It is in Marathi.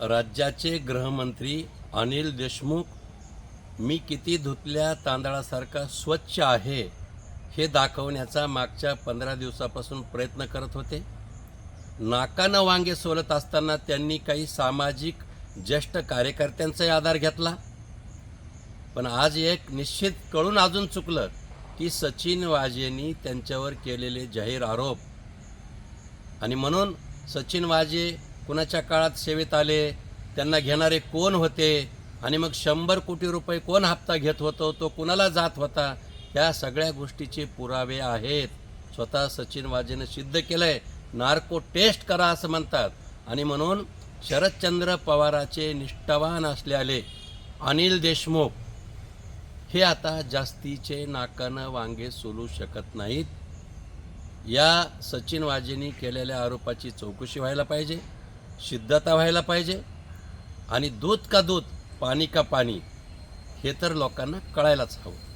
राज्याचे गृहमंत्री अनिल देशमुख मी किती धुतल्या तांदळासारखा स्वच्छ आहे हे दाखवण्याचा मागच्या पंधरा दिवसापासून प्रयत्न करत होते. नाकानं वांगे सोलत असताना त्यांनी काही सामाजिक ज्येष्ठ कार्यकर्त्यांचाही आधार घेतला. पण आज एक निश्चित कळून अजून चुकलं की सचिन वाजेंनी त्यांच्यावर केलेले जाहीर आरोप. आणि म्हणून सचिन वाजे कुणाच्या काळात सेवेत आले त्यांना घेणारे कोण होते आणि मग शंभर कोटी रुपये कोण हप्ता घेत होतो तो कुणाला जात होता या सगळ्या गोष्टीचे पुरावे आहेत. स्वतः सचिन वाजेनं सिद्ध केलंय नार्को टेस्ट करा असं म्हणतात. आणि म्हणून शरदचंद्र पवाराचे निष्ठावान असल्याले अनिल देशमुख हे आता जास्तीचे नाकानं वांगे सोलू शकत नाहीत. या सचिन वाजेंनी केलेल्या आरोपाची चौकशी व्हायला पाहिजे. सिद्धता व्हायला पाहिजे आणि दूध का दूध पाणी का पाणी हे तर लोकांना कळायलाच हवं.